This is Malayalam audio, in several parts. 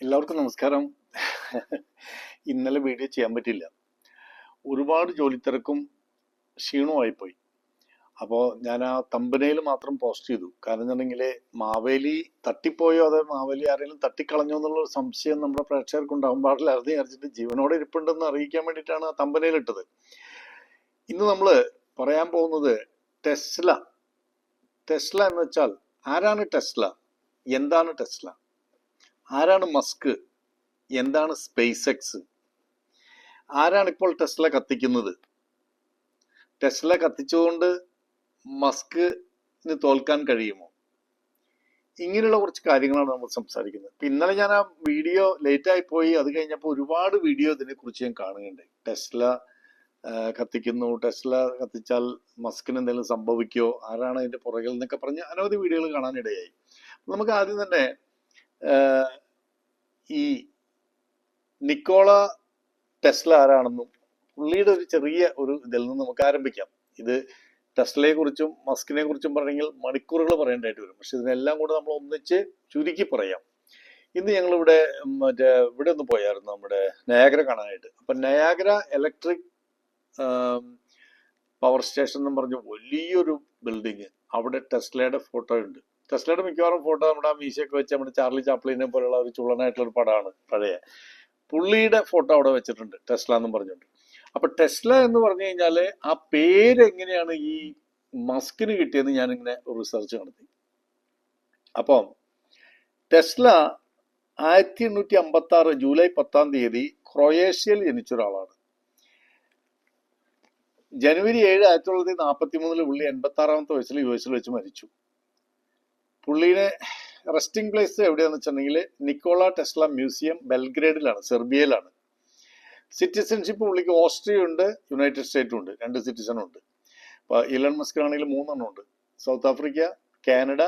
എല്ലാവർക്കും നമസ്കാരം. ഇന്നലെ വീഡിയോ ചെയ്യാൻ പറ്റില്ല ഒരുപാട് ജോലി തിരക്കും ക്ഷീണമായിപ്പോയി അപ്പോൾ ഞാൻ ആ തമ്പനയിൽ മാത്രം പോസ്റ്റ് ചെയ്തു. കാരണം എന്നുണ്ടെങ്കിൽ മാവേലി തട്ടിപ്പോയോ അതോ മാവേലി ആരെങ്കിലും തട്ടിക്കളഞ്ഞോ എന്നുള്ള ഒരു സംശയം നമ്മുടെ പ്രേക്ഷകർക്ക് ഉണ്ടാകാൻ പാടില്ല അത് വിചാരിച്ചിട്ട് ജീവനോടെ ഇരിപ്പുണ്ടെന്ന് അറിയിക്കാൻ വേണ്ടിയിട്ടാണ് ആ തമ്പനയിൽ ഇട്ടത്. ഇന്ന് നമ്മൾ പറയാൻ പോകുന്നത് ടെസ്ല. ടെസ്ല എന്ന് വെച്ചാൽ ആരാണ് ടെസ്ല? എന്താണ് ടെസ്ല? ആരാണ് മസ്ക്? എന്താണ് സ്പേസ് എക്സ് ആരാണ് ഇപ്പോൾ ടെസ്ല കത്തിക്കുന്നത്? ടെസ്ല കത്തിച്ചുകൊണ്ട് മസ്കിന് തോൽക്കാൻ കഴിയുമോ? ഇങ്ങനെയുള്ള കുറച്ച് കാര്യങ്ങളാണ് നമ്മൾ സംസാരിക്കുന്നത്. ഇപ്പൊ ഇന്നലെ ഞാൻ ആ വീഡിയോ ലേറ്റായി പോയി. അത് കഴിഞ്ഞപ്പോൾ ഒരുപാട് വീഡിയോ ഇതിനെക്കുറിച്ച് ഞാൻ കാണുകയുണ്ടായി. ടെസ്ല കത്തിക്കുന്നു. ടെസ്ല കത്തിച്ചാൽ മസ്കിന് എന്തെങ്കിലും സംഭവിക്കോ ആരാണ് അതിന്റെ പുറകിൽ എന്നൊക്കെ പറഞ്ഞ് അനവധി വീഡിയോകൾ കാണാനിടയായി. നമുക്ക് ആദ്യം തന്നെ ഈ നിക്കോള ടെസ്ല ആരാണെന്നും പുള്ളിയുടെ ഒരു ചെറിയ ഒരു ഇതിൽ നിന്ന് നമുക്ക് ആരംഭിക്കാം. ഇത് ടെസ്ലയെ കുറിച്ചും മസ്കിനെ കുറിച്ചും പറയണമെങ്കിൽ മണിക്കൂറുകൾ പറയേണ്ടതായിട്ട് വരും. പക്ഷെ ഇതിനെല്ലാം കൂടെ നമ്മൾ ഒന്നിച്ച് ചുരുക്കി പറയാം. ഇന്ന് ഞങ്ങൾ ഇവിടെ മറ്റേ ഇവിടെ ഒന്ന് പോയായിരുന്നു നമ്മുടെ നയാഗ്ര കാണാനായിട്ട്. അപ്പൊ നയാഗ്ര ഇലക്ട്രിക് പവർ സ്റ്റേഷൻ എന്ന് പറഞ്ഞ വലിയൊരു ബിൽഡിങ്. അവിടെ ടെസ്ലയുടെ ഫോട്ടോ ഉണ്ട്. ടെസ്ലയുടെ മിക്കവാറും ഫോട്ടോ നമ്മുടെ ആ മീശയൊക്കെ വെച്ച് നമ്മുടെ ചാർലി ചാപ്ലിനെ പോലുള്ള ഒരു ചുള്ളനായിട്ടുള്ള ഒരു പടമാണ് പഴയ. പുള്ളിയുടെ ഫോട്ടോ അവിടെ വെച്ചിട്ടുണ്ട് ടെസ്ല എന്നും പറഞ്ഞുകൊണ്ട്. അപ്പൊ ടെസ്ല എന്ന് പറഞ്ഞു കഴിഞ്ഞാൽ ആ പേര് എങ്ങനെയാണ് ഈ മസ്കിന് കിട്ടിയെന്ന് ഞാൻ ഇങ്ങനെ റിസർച്ച് നടത്തി. അപ്പം ടെസ്ല ആയിരത്തി എണ്ണൂറ്റി അമ്പത്തി ആറ് ജൂലൈ പത്താം തീയതി ക്രൊയേഷ്യയിൽ ജനിച്ച ഒരാളാണ് ജനുവരി ഏഴ് ആയിരത്തി തൊള്ളായിരത്തി നാൽപ്പത്തി മൂന്നിൽ പുള്ളി എൺപത്തി ആറാമത്തെ വയസ്സിൽ യു എസിൽ വെച്ച് മരിച്ചു. പുള്ളിയുടെ റെസ്റ്റിംഗ് പ്ലേസ് എവിടെയാന്ന് വെച്ചിട്ടുണ്ടെങ്കിൽ നിക്കോള ടെസ്ല മ്യൂസിയം ബെൽഗ്രേഡിലാണ് സെർബിയയിലാണ്. സിറ്റിസൺഷിപ്പ് പുള്ളിക്ക് ഓസ്ട്രിയ ഉണ്ട് യുണൈറ്റഡ് സ്റ്റേറ്റും ഉണ്ട് രണ്ട് സിറ്റിസണും ഉണ്ട്. അപ്പൊ ഇലൺ മസ്ക് ആണെങ്കിൽ മൂന്നെണ്ണം ഉണ്ട്. South Africa Canada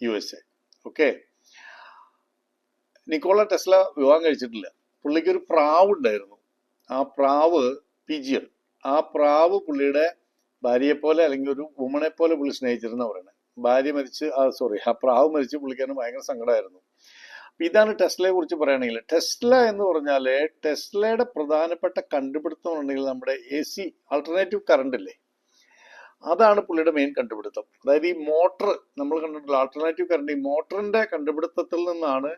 U S A okay Nikola Tesla വിവാഹം കഴിച്ചിട്ടില്ല. പുള്ളിക്ക് ഒരു പ്രാവ് ഉണ്ടായിരുന്നു. ആ പ്രാവ് പിജിയൻ ആ പ്രാവ് പുള്ളിയുടെ ഭാര്യയെ പോലെ അല്ലെങ്കിൽ ഒരു വുമണെ പോലെ പുള്ളി സ്നേഹിച്ചിരുന്ന പറയുന്നത് ഭാര്യ മരിച്ച് സോറി ആ പ്രാവ് മരിച്ച് പുള്ളിക്കാരന് ഭയങ്കര സങ്കടമായിരുന്നു ഇതാണ് ടെസ്ലയെ കുറിച്ച് പറയുകയാണെങ്കിൽ ടെസ്ല എന്ന് പറഞ്ഞാൽ ടെസ്ലയുടെ പ്രധാനപ്പെട്ട കണ്ടുപിടുത്തം ഉണ്ടെങ്കിൽ നമ്മുടെ എ സി ആൾട്ടർനേറ്റീവ് കറണ്ട് ഇല്ലേ? അതാണ് പുള്ളിയുടെ മെയിൻ കണ്ടുപിടുത്തം. അതായത് ഈ മോട്ടർ നമ്മൾ കണ്ടിട്ടുള്ള ആൾട്ടർനേറ്റീവ് കറണ്ട് ഈ മോട്ടറിന്റെ കണ്ടുപിടുത്തത്തിൽ നിന്നാണ്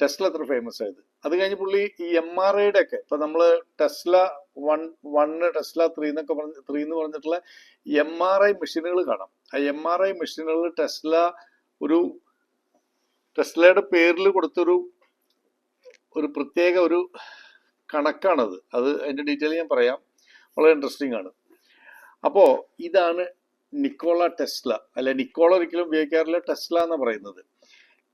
ടെസ്ല അത്ര ഫേമസ് ആയത്. അത് കഴിഞ്ഞ് പുള്ളി ഈ എം ആർ ഐയുടെ ഒക്കെ ഇപ്പൊ നമ്മൾ Tesla one one Tesla three എന്നൊക്കെ പറഞ്ഞ ത്രീ എന്ന് പറഞ്ഞിട്ടുള്ള എം ആർ ഐ മെഷീനുകൾ കാണാം. എം ആർ ഐ മെഷീനുകളിൽ ടെസ്ല ഒരു ടെസ്ലയുടെ പേരിൽ കൊടുത്തൊരു ഒരു പ്രത്യേക ഒരു കണക്കാണത്. അത് അതിന്റെ ഡീറ്റെയിൽ ഞാൻ പറയാം. വളരെ ഇൻട്രസ്റ്റിംഗ് ആണ്. അപ്പോൾ ഇതാണ് നിക്കോള ടെസ്ല അല്ല നിക്കോള ഒരിക്കലും ഉപയോഗിക്കാറില്ല ടെസ്ല എന്ന് പറയുന്നത്.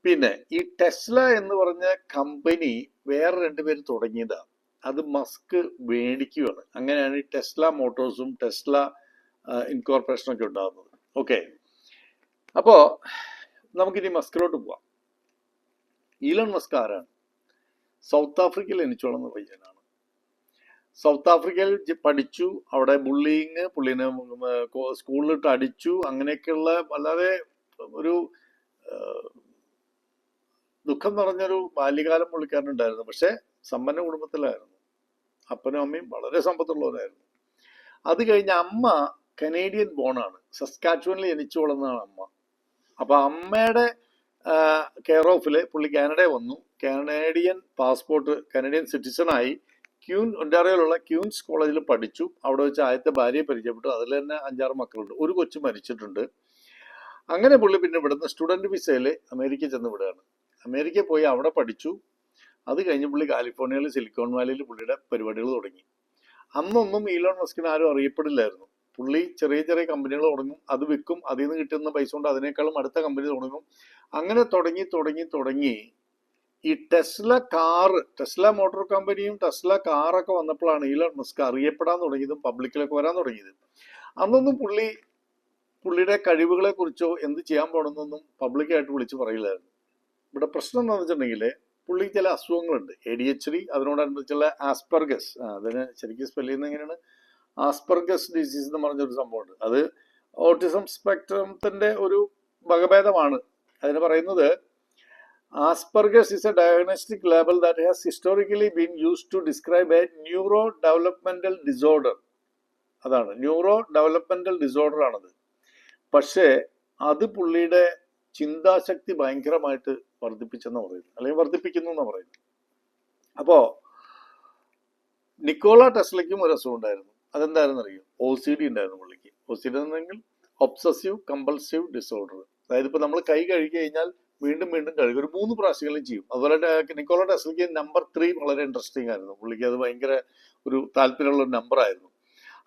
പിന്നെ ഈ ടെസ്ല എന്ന് പറഞ്ഞ കമ്പനി വേറെ രണ്ടുപേര് തുടങ്ങിയതാണ് അത് മസ്ക് മേടിക്കുകയാണ്. അങ്ങനെയാണ് ഈ ടെസ്ല മോട്ടോഴ്സും ടെസ്ല ഇൻകോർപ്പറേഷനും ഒക്കെ ഉണ്ടാകുന്നത് ഓക്കെ അപ്പോ നമുക്കിനി മസ്കിലോട്ട് പോവാം. ഈലൺ മസ്ക് ആരാണ്? സൗത്ത് ആഫ്രിക്കയിൽ എനിച്ചോളുന്ന പയ്യനാണ്. സൗത്ത് ആഫ്രിക്കയിൽ പഠിച്ചു അവിടെ ബുള്ളിങ് പുള്ളിനെ സ്കൂളിലിട്ട് അടിച്ചു അങ്ങനെയൊക്കെയുള്ള വളരെ ഒരു ദുഃഖം നിറഞ്ഞൊരു ബാല്യകാലം പുള്ളിക്കാരനുണ്ടായിരുന്നു. പക്ഷെ സമ്പന്ന കുടുംബത്തിലായിരുന്നു. അപ്പനും അമ്മയും വളരെ സമ്പത്തുള്ളവരായിരുന്നു. അത് കഴിഞ്ഞ് അമ്മ കനേഡിയൻ ബോണാണ്. സസ്കാച്ചുവനിൽ ജനിച്ചു വളർന്നതാണ് അമ്മ. അപ്പൊ അമ്മയുടെ കെയർ ഓഫിൽ പുള്ളി കാനഡ വന്നു. കാനേഡിയൻ പാസ്പോർട്ട് കനേഡിയൻ സിറ്റിസണായി ക്യൂൻ ഒന്റാറിയോയിലുള്ള ക്യൂൻസ് കോളേജിൽ പഠിച്ചു. അവിടെ വെച്ച് ആദ്യത്തെ ഭാര്യയെ പരിചയപ്പെട്ടു. അതിൽ തന്നെ അഞ്ചാറ് മക്കളുണ്ട്. ഒരു കൊച്ചു മരിച്ചിട്ടുണ്ട്. അങ്ങനെ പുള്ളി പിന്നെ ഇവിടുന്ന് സ്റ്റുഡന്റ് വിസയിൽ അമേരിക്ക ചെന്ന് വിടുകയാണ്. അമേരിക്ക പോയി അവിടെ പഠിച്ചു. അത് കഴിഞ്ഞ് പുള്ളി കാലിഫോർണിയയിൽ സിലിക്കോൺ വാലിയിൽ പുള്ളിയുടെ പരിപാടികൾ തുടങ്ങി. അന്നൊന്നും ഈലോൺ മസ്കിന് ആരും അറിയപ്പെടില്ലായിരുന്നു. പുള്ളി ചെറിയ ചെറിയ കമ്പനികൾ തുടങ്ങും. അത് വിൽക്കും. അതിൽ നിന്ന് കിട്ടുന്ന പൈസ കൊണ്ട് അതിനേക്കാളും അടുത്ത കമ്പനി തുടങ്ങും. അങ്ങനെ തുടങ്ങി തുടങ്ങി തുടങ്ങി ഈ ടെസ്ല കാറ് ടെസ്ല മോട്ടോർ കമ്പനിയും ടെസ്ല കാറൊക്കെ വന്നപ്പോഴാണ് ഈലോൺ മസ്ക് അറിയപ്പെടാൻ തുടങ്ങിയതും പബ്ലിക്കിലൊക്കെ വരാൻ തുടങ്ങിയത്. അന്നൊന്നും പുള്ളി പുള്ളിയുടെ കഴിവുകളെ കുറിച്ചോ എന്ത് ചെയ്യാൻ പോകണമെന്നൊന്നും പബ്ലിക്കായിട്ട് വിളിച്ച് പറയില്ലായിരുന്നു. ഇവിടെ പ്രശ്നം എന്താണെന്ന് വെച്ചിട്ടുണ്ടെങ്കിൽ പുള്ളിക്ക് ചില അസുഖങ്ങളുണ്ട്. എ ഡി എച്ച് ഡി അതിനോടനുബന്ധിച്ചുള്ള ആസ്പെർഗസ് അതിന് ശരിക്കും സ്പെല്ല് എങ്ങനെയാണ്? ആസ്പെർഗസ് ഡിസീസ് എന്ന് പറഞ്ഞൊരു സംഭവമുണ്ട്. അത് ഓട്ടിസം സ്പെക്ട്രത്തിന്റെ ഒരു വകഭേദമാണ്. അതിന് പറയുന്നത് Asperger's is a diagnostic label that has historically been use to describe a neuro developmental disorder. അതാണ് ന്യൂറോ ഡെവലപ്മെന്റൽ ഡിസോർഡർ ആണത്. പക്ഷേ അത് പുള്ളിയുടെ ചിന്താശക്തി ഭയങ്കരമായിട്ട് വർദ്ധിപ്പിച്ചെന്ന് പറയുന്നു. അല്ലെങ്കിൽ വർദ്ധിപ്പിക്കുന്നു എന്ന് പറയുന്നു. അപ്പോ നിക്കോള ടെസ്ലയ്ക്കും ഒരു അസുഖം ഉണ്ടായിരുന്നു അതെന്തായിരുന്നു അറിയോ ഒ സി ഡി ഉണ്ടായിരുന്നു പുള്ളിക്ക്. ഒ സി ഡി എന്നെങ്കിൽ ഒബ്സസീവ് കമ്പൾസീവ് ഡിസോർഡർ അതായത് ഇപ്പൊ നമ്മൾ കൈ കഴുകി കഴിഞ്ഞാൽ വീണ്ടും വീണ്ടും കഴുകും. ഒരു മൂന്ന് പ്രാവശ്യങ്ങളും ചെയ്യും. അതുപോലെ നിക്കോളോ ടെസ്ലയ്ക്ക് നമ്പർ ത്രീ വളരെ ഇൻട്രസ്റ്റിംഗ് ആയിരുന്നു. പുള്ളിക്ക് അത് ഭയങ്കര ഒരു താല്പര്യമുള്ള ഒരു നമ്പർ ആയിരുന്നു.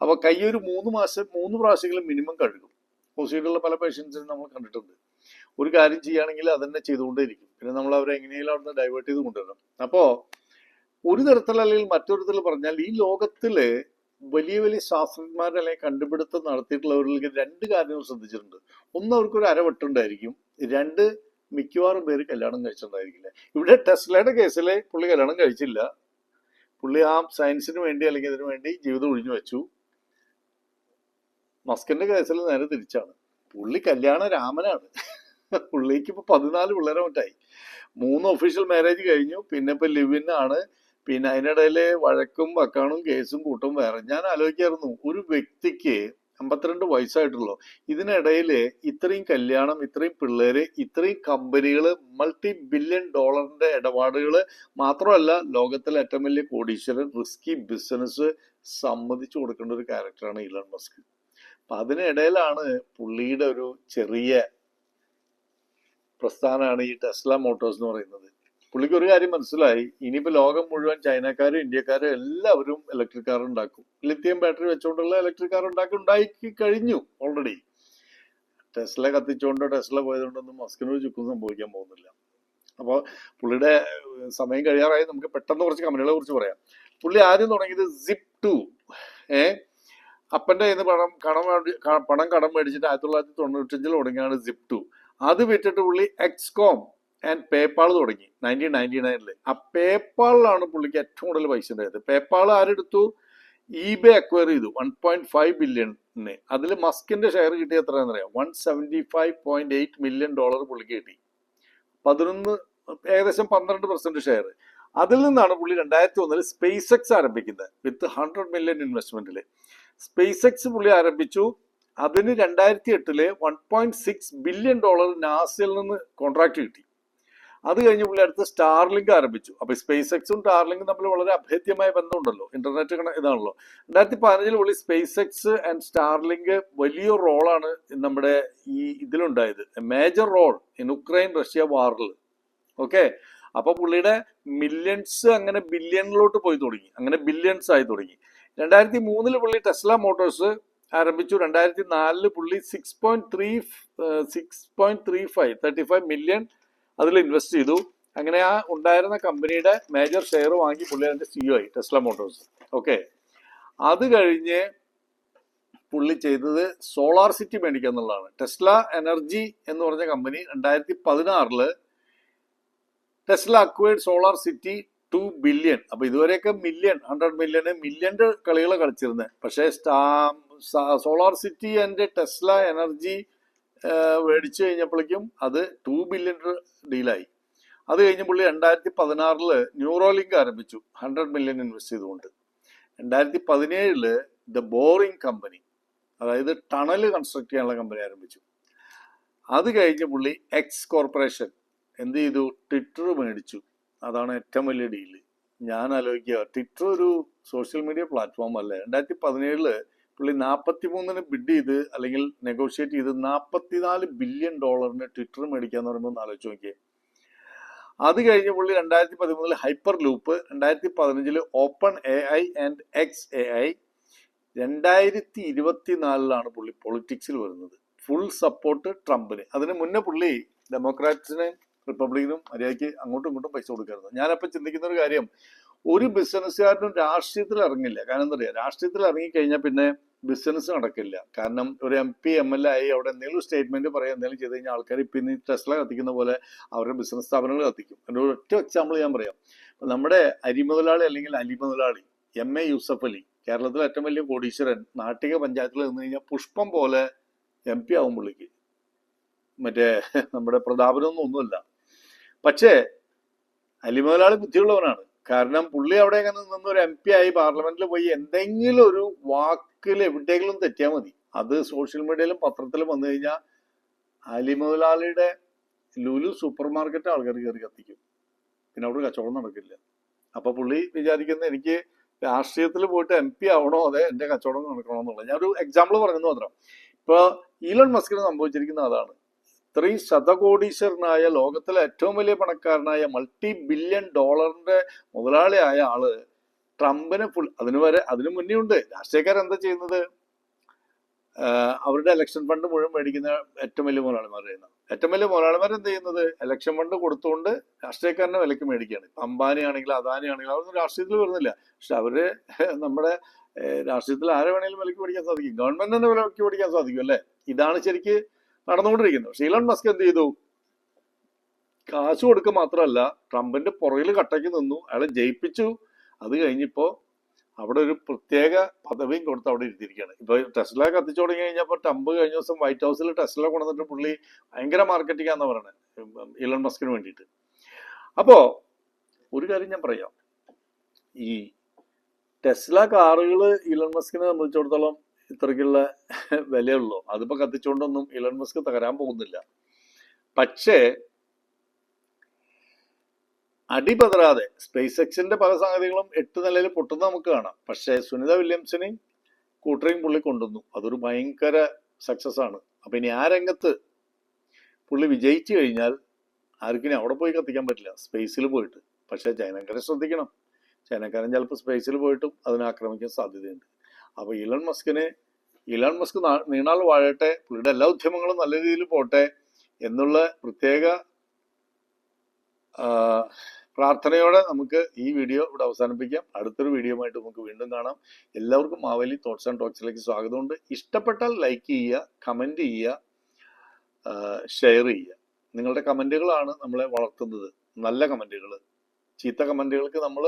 അപ്പോൾ കൈ ഒരു മൂന്ന് മാസം മൂന്ന് പ്രാവശ്യങ്ങളും മിനിമം കഴുകും. ഡിയുള്ള പല പേഷ്യൻസിനും നമ്മൾ കണ്ടിട്ടുണ്ട്. ഒരു കാര്യം ചെയ്യുകയാണെങ്കിൽ അതന്നെ ചെയ്തുകൊണ്ടേയിരിക്കും. പിന്നെ നമ്മൾ അവരെ എങ്ങനെയെങ്കിലും അവിടുന്ന് ഡൈവേർട്ട് ചെയ്ത് കൊണ്ടുവരണം. അപ്പോ ഒരു തരത്തിൽ അല്ലെങ്കിൽ മറ്റൊരു തരത്തിൽ പറഞ്ഞാൽ ഈ ലോകത്തിൽ വലിയ വലിയ ശാസ്ത്രജ്ഞന്മാർ അല്ലെങ്കിൽ കണ്ടുപിടുത്തം നടത്തിയിട്ടുള്ളവരിലേക്ക് രണ്ട് കാര്യങ്ങൾ ശ്രദ്ധിച്ചിട്ടുണ്ട്. ഒന്ന് അവർക്കൊരു അരവട്ടുണ്ടായിരിക്കും. രണ്ട് മിക്കവാറും പേര് കല്യാണം കഴിച്ചിട്ടുണ്ടായിരിക്കില്ല. ഇവിടെ ടെസ്ലയുടെ കേസിൽ പുള്ളി കല്യാണം കഴിച്ചില്ല. പുള്ളി ആ സയൻസിന് വേണ്ടി അല്ലെങ്കിൽ ഇതിനു വേണ്ടി ജീവിതം ഒഴിഞ്ഞു വെച്ചു. മസ്കിന്റെ കേസിൽ നേരെ തിരിച്ചാണ്. പുള്ളി കല്യാണ രാമനാണ്. പുള്ളിക്ക് ഇപ്പൊ പതിനാല് പിള്ളേരെ മറ്റായി. മൂന്ന് ഒഫീഷ്യൽ മാരേജ് കഴിഞ്ഞു. പിന്നെ ഇപ്പൊ ലിവിൻ ആണ്. പിന്നെ അതിനിടയിൽ വഴക്കും വക്കാണും കേസും കൂട്ടും വേറെ. ഞാൻ ആലോചിക്കായിരുന്നു ഒരു വ്യക്തിക്ക് അമ്പത്തിരണ്ട് വയസ്സായിട്ടുള്ളൂ. ഇതിനിടയിൽ ഇത്രയും കല്യാണം ഇത്രയും പിള്ളേര് ഇത്രയും കമ്പനികൾ മൾട്ടി ബില്യൺ ഡോളറിന്റെ ഇടപാടുകൾ മാത്രമല്ല ലോകത്തിലെ ഏറ്റവും വലിയ കോടീശ്വരൻ റിസ്കി ബിസിനസ് സമ്മതിച്ചു കൊടുക്കേണ്ട ഒരു ക്യാരക്ടറാണ് ഇലോൺ മസ്ക് അപ്പൊ അതിനിടയിലാണ് പുള്ളിയുടെ ഒരു ചെറിയ പ്രസ്ഥാനമാണ് ഈ ടെസ്ല മോട്ടോഴ്സ് എന്ന് പറയുന്നത്. പുള്ളിക്ക് ഒരു കാര്യം മനസ്സിലായി. ഇനിയിപ്പോ ലോകം മുഴുവൻ ചൈനക്കാരും ഇന്ത്യക്കാരും എല്ലാവരും ഇലക്ട്രിക് കാർ ഉണ്ടാക്കും. ലിത്യം ബാറ്ററി വെച്ചുകൊണ്ടുള്ള ഇലക്ട്രിക് കാർ ഉണ്ടാക്കി ഉണ്ടാക്കി കഴിഞ്ഞു ഓൾറെഡി ടെസ്ല കത്തിച്ചുകൊണ്ടോ ടെസ്ല പോയതുകൊണ്ടൊന്നും മസ്കിന് ഒരു ചുക്കും സംഭവിക്കാൻ പോകുന്നില്ല. അപ്പോൾ പുള്ളിയുടെ സമയം കഴിയാറായി. നമുക്ക് പെട്ടെന്ന് കുറച്ച് കമ്പനികളെ കുറിച്ച് പറയാം. പുള്ളി ആദ്യം തുടങ്ങിയത് സിപ് ടു ഏ? അപ്പന്റെ കയ്യിൽ പണം കടം പണം കടം മേടിച്ചിട്ട് ആയിരത്തി തൊള്ളായിരത്തി തൊണ്ണൂറ്റഞ്ചിൽ തുടങ്ങിയാണ് സിപ് ടു അത് വിട്ടിട്ട് പുള്ളി എക്സ്കോം ആൻഡ് പേപ്പാൾ തുടങ്ങി. നയന്റീൻ നയന്റി നയനിൽ ആ പേപ്പാളിലാണ് പുള്ളിക്ക് ഏറ്റവും കൂടുതൽ പൈസ ഉണ്ടായത്. പേപ്പാൾ ആരെടുത്തു? ഇബേ അക്വയർ ചെയ്തു. വൺ പോയിന്റ് ഫൈവ് ബില്യണിന് അതിൽ മസ്കിന്റെ ഷെയർ കിട്ടിയ എത്രയാണെന്ന് അറിയാം one seventy five point eight million dollar പുള്ളിക്ക് കിട്ടി. പതിനൊന്ന് ഏകദേശം പന്ത്രണ്ട് പെർസെന്റ് ഷെയർ അതിൽ നിന്നാണ് പുള്ളി രണ്ടായിരത്തി ഒന്നിൽ സ്പേസ് എക്സ് ആരംഭിക്കുന്നത്. വിത്ത് ഹൺഡ്രഡ് മില്യൺ ഇൻവെസ്റ്റ്മെന്റിൽ സ്പേസ് എക്സ് പുള്ളി ആരംഭിച്ചു. അതിന് രണ്ടായിരത്തി എട്ടിൽ one point six billion dollar നാസയിൽ നിന്ന് കോൺട്രാക്ട് കിട്ടി. അത് കഴിഞ്ഞ് പുള്ളി അടുത്ത് സ്റ്റാർലിങ്ക് ആരംഭിച്ചു. അപ്പൊ സ്പേസ് എക്സും സ്റ്റാർലിങ്കും തമ്മിൽ വളരെ അഭേദ്യമായ ബന്ധമുണ്ടല്ലോ. ഇന്റർനെറ്റ് ഇതാണല്ലോ. രണ്ടായിരത്തി പതിനഞ്ചിൽ പുള്ളി സ്പേസ് എക്സ് ആൻഡ് സ്റ്റാർലിങ്ക് വലിയ റോളാണ് നമ്മുടെ ഈ ഇതിലുണ്ടായത്. Major role in Ukraine Russia വാറിൽ okay അപ്പൊ പുള്ളിയുടെ മില്യൺസ് അങ്ങനെ ബില്യണിലോട്ട് പോയി തുടങ്ങി. അങ്ങനെ ബില്യൺസ് ആയി തുടങ്ങി. രണ്ടായിരത്തി മൂന്നിൽ പുള്ളി ടെസ്ല മോട്ടോഴ്സ് ആരംഭിച്ചു. രണ്ടായിരത്തി നാലിൽ പുള്ളി six point three six point three five thirty five million അതിൽ ഇൻവെസ്റ്റ് ചെയ്തു. അങ്ങനെ ആ ഉണ്ടായിരുന്ന കമ്പനിയുടെ മേജർ ഷെയർ വാങ്ങി പുള്ളി അതിന്റെ സിഇഒ ആയി ടെസ്ല മോട്ടോഴ്സ് ഓക്കെ അത് കഴിഞ്ഞ് പുള്ളി ചെയ്തത് സോളാർ സിറ്റി മേടിക്കുക എന്നുള്ളതാണ്. ടെസ്ല എനർജി എന്ന് പറഞ്ഞ കമ്പനി രണ്ടായിരത്തി പതിനാറിൽ Tesla acquired Solar City two billion അപ്പൊ ഇതുവരെയൊക്കെ മില്യൺ ഹൺഡ്രഡ് മില്യണ് മില്യന്റെ കളികൾ കളിച്ചിരുന്നത് പക്ഷേ Solar City and Tesla Energy മേടിച്ചു കഴിഞ്ഞപ്പോഴേക്കും അത് ടു ബില്യൺ ഡീലായി അത് കഴിഞ്ഞ് പുള്ളി രണ്ടായിരത്തി പതിനാറിൽ ന്യൂറോലിങ്ക് ആരംഭിച്ചു. ഹൺഡ്രഡ് മില്യൺ ഇൻവെസ്റ്റ് ചെയ്തുകൊണ്ട്. രണ്ടായിരത്തി പതിനേഴിൽ ദ ബോറിംഗ് കമ്പനി അതായത് ടണൽ കൺസ്ട്രക്ട് ചെയ്യാനുള്ള കമ്പനി ആരംഭിച്ചു. അത് കഴിഞ്ഞ് പുള്ളി എക്സ് കോർപ്പറേഷൻ എന്ത് ചെയ്തു? ട്വിറ്റർ മേടിച്ചു. അതാണ് ഏറ്റവും വലിയ ഡീൽ ഞാൻ ആലോചിക്കുക ട്വിറ്റർ ഒരു സോഷ്യൽ മീഡിയ പ്ലാറ്റ്ഫോം അല്ലേ? രണ്ടായിരത്തി പതിനേഴിൽ പുള്ളി നാൽപ്പത്തി മൂന്നിന് ബിഡ് ചെയ്ത് അല്ലെങ്കിൽ നെഗോഷിയേറ്റ് ചെയ്ത് നാൽപ്പത്തിനാല് ബില്യൺ ഡോളറിന് ട്വിറ്റർ മേടിക്കാന്ന് പറയുമ്പോൾ ഒന്ന് ആലോചിച്ച് നോക്കിയേ. അത് കഴിഞ്ഞ് പുള്ളി രണ്ടായിരത്തി പതിമൂന്നിൽ ഹൈപ്പർ ലൂപ്പ് രണ്ടായിരത്തി പതിനഞ്ചിൽ Open A I and X A I രണ്ടായിരത്തി ഇരുപത്തിനാലിലാണ് പുള്ളി പൊളിറ്റിക്സിൽ വരുന്നത്. ഫുൾ സപ്പോർട്ട് ട്രംപിന്. അതിന് മുന്നേ പുള്ളി ഡെമോക്രാറ്റ്സിനെ റിപ്പബ്ലിക്കിനും മര്യാദയ്ക്ക് അങ്ങോട്ടും ഇങ്ങോട്ടും പൈസ കൊടുക്കായിരുന്നു. ഞാനപ്പോൾ ചിന്തിക്കുന്ന ഒരു കാര്യം ഒരു ബിസിനസ്സുകാരനും രാഷ്ട്രീയത്തിൽ ഇറങ്ങില്ല. കാരണം എന്താ പറയുക രാഷ്ട്രീയത്തിൽ ഇറങ്ങിക്കഴിഞ്ഞാൽ പിന്നെ ബിസിനസ് നടക്കില്ല. കാരണം ഒരു M P M L A ആയി അവിടെ എന്തെങ്കിലും സ്റ്റേറ്റ്മെന്റ് പറയാം എന്തെങ്കിലും ചെയ്ത് കഴിഞ്ഞാൽ ആൾക്കാർ പിന്നെ ടെസ്ല കത്തിക്കുന്ന പോലെ അവരുടെ ബിസിനസ് സ്ഥാപനങ്ങൾ കത്തിക്കും. എന്റെ ഒരു ഒറ്റ എക്സാമ്പിൾ ഞാൻ പറയാം. നമ്മുടെ അരി മുതലാളി അല്ലെങ്കിൽ അലി മുതലാളി എം എ യൂസഫ് അലി കേരളത്തിലെ ഏറ്റവും വലിയ കോടീശ്വരൻ നാട്ടിക പഞ്ചായത്തിൽ നിന്ന് കഴിഞ്ഞാൽ പുഷ്പം പോലെ എം പി ആവും പുള്ളിക്ക്. മറ്റേ നമ്മുടെ പ്രതാപനൊന്നും ഒന്നുമില്ല. പക്ഷേ അലിമുതലാളി ബുദ്ധിയുള്ളവനാണ്. കാരണം പുള്ളി അവിടെ അങ്ങനെ നിന്ന് ഒരു എം പി ആയി പാർലമെന്റിൽ പോയി എന്തെങ്കിലും ഒരു വാക്കിൽ എവിടെയെങ്കിലും തെറ്റിയാൽ മതി. അത് സോഷ്യൽ മീഡിയയിലും പത്രത്തിലും വന്നു കഴിഞ്ഞാൽ അലി മുതലാളിയുടെ ലുലു സൂപ്പർ മാർക്കറ്റ് ആൾക്കാർ കയറി കത്തിക്കും. പിന്നെ അവിടെ കച്ചവടം നടക്കില്ല. അപ്പൊ പുള്ളി വിചാരിക്കുന്നത് എനിക്ക് രാഷ്ട്രീയത്തിൽ പോയിട്ട് എം പി ആവണോ അതെ എന്റെ കച്ചവടം നടക്കണോ എന്നുള്ളത് ഞാൻ ഒരു എക്സാമ്പിൾ പറയുന്നത് മാത്രം. ഇപ്പൊ ഈലോൺ മസ്കിന് സംഭവിച്ചിരിക്കുന്ന അതാണ്. ഇത്രയും ശതകോടീശ്വരനായ ലോകത്തിലെ ഏറ്റവും വലിയ പണക്കാരനായ മൾട്ടി ബില്യൺ ഡോളറിന്റെ മുതലാളിയായ ആൾ ട്രംപിനെ ഫുൾ അതിന് വരെ അതിനു മുന്നേ ഉണ്ട് രാഷ്ട്രീയക്കാർ എന്താ ചെയ്യുന്നത്? അവരുടെ ഇലക്ഷൻ ഫണ്ട് മുഴുവൻ മേടിക്കുന്ന ഏറ്റവും വലിയ മുതലാളിമാർ ചെയ്യുന്നത് ഏറ്റവും വലിയ മുതലാളിമാർ എന്ത് ചെയ്യുന്നത്? ഇലക്ഷൻ ഫണ്ട് കൊടുത്തുകൊണ്ട് രാഷ്ട്രീയക്കാരനെ വിലക്ക് മേടിക്കുകയാണ്. ഇപ്പൊ അംബാനി ആണെങ്കിലും അദാനി ആണെങ്കിലും അതൊന്നും രാഷ്ട്രീയത്തിൽ വരുന്നില്ല. പക്ഷെ അവർ നമ്മുടെ രാഷ്ട്രീയത്തിൽ ആരെ വേണേലും വിലക്ക് മേടിക്കാൻ സാധിക്കും. ഗവൺമെന്റ് തന്നെ വിലക്ക് മേടിക്കാൻ സാധിക്കും അല്ലേ? ഇതാണ് ശരിക്ക് നടന്നുകൊണ്ടിരിക്കുന്നത് പക്ഷെ ഇലൺ മസ്ക് എന്ത് ചെയ്തു? കാശ് കൊടുക്കുക മാത്രമല്ല ട്രംപിന്റെ പുറകിൽ കട്ടയ്ക്ക് നിന്നു. അയാളെ ജയിപ്പിച്ചു. അത് കഴിഞ്ഞിപ്പോ അവിടെ ഒരു പ്രത്യേക പദവിയും കൊടുത്ത് അവിടെ ഇരുത്തിയിരിക്കുകയാണ്. ഇപ്പൊ ടെസ്ല കത്തിച്ചു തുടങ്ങി കഴിഞ്ഞപ്പോൾ ട്രംപ് കഴിഞ്ഞ ദിവസം വൈറ്റ് ഹൗസിൽ ടെസ്ല കൊണ്ടുവന്നിട്ട് പുള്ളി ഭയങ്കര മാർക്കറ്റിംഗ് ആണെന്ന് പറയുന്നത് ഇലൺ മസ്കിന് വേണ്ടിയിട്ട്. അപ്പോ ഒരു കാര്യം ഞാൻ പറയാം. ഈ ടെസ്ല കാറുകൾ ഇലൺ മസ്കിനെ സംബന്ധിച്ചിടത്തോളം ഇത്രയ്ക്കുള്ള വിലയുള്ളൂ അതിപ്പോ കത്തിച്ചുകൊണ്ടൊന്നും ഇലൺ മസ്ക് തകരാൻ പോകുന്നില്ല. പക്ഷേ അടിപതരാതെ സ്പേസ് എക്സിന്റെ പല സംഗതികളും എട്ട് നിലയിൽ പൊട്ടുന്ന നമുക്ക് കാണാം. പക്ഷേ സുനിത വില്യംസിനെ കൂട്ടറിയും പുള്ളി കൊണ്ടുവന്നു. അതൊരു ഭയങ്കര സക്സസ് ആണ്. അപ്പൊ ഇനി ആ രംഗത്ത് പുള്ളി വിജയിച്ചു കഴിഞ്ഞാൽ ആർക്കും അവിടെ പോയി കത്തിക്കാൻ പറ്റില്ല. സ്പേസിൽ പോയിട്ട്. പക്ഷേ ചൈനക്കാരെ ശ്രദ്ധിക്കണം. ചൈനക്കാരൻ ചിലപ്പോൾ സ്പേസിൽ പോയിട്ടും അതിനെ ആക്രമിക്കാൻ സാധ്യതയുണ്ട്. അപ്പൊ ഇലൺ മസ്കിന് ഇലൺ മസ്ക് നീണാൾ വാഴട്ടെ പുള്ളിയുടെ എല്ലാ ഉദ്യമങ്ങളും നല്ല രീതിയിൽ പോട്ടെ എന്നുള്ള പ്രത്യേക പ്രാർത്ഥനയോടെ നമുക്ക് ഈ വീഡിയോ ഇവിടെ അവസാനിപ്പിക്കാം. അടുത്തൊരു വീഡിയോയുമായിട്ട് നമുക്ക് വീണ്ടും കാണാം. എല്ലാവർക്കും മാവേലി തോട്ട്സ് ആൻഡ് ടോക്സിലേക്ക് സ്വാഗതമുണ്ട്. ഇഷ്ടപ്പെട്ടാൽ ലൈക്ക് ചെയ്യുക കമന്റ് ചെയ്യുക ഷെയർ ചെയ്യുക. നിങ്ങളുടെ കമന്റുകളാണ് നമ്മളെ വളർത്തുന്നത്. നല്ല കമന്റുകൾ ചീത്ത കമന്റുകൾക്ക് നമ്മൾ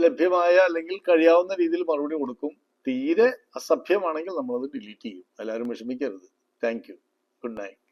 ലഭ്യമായ അല്ലെങ്കിൽ കഴിയാവുന്ന രീതിയിൽ മറുപടി കൊടുക്കും. തീരെ അസഭ്യമാണെങ്കിൽ നമ്മളത് ഡിലീറ്റ് ചെയ്യും. എല്ലാവരും വിഷമിക്കരുത്. Thank you. Good night.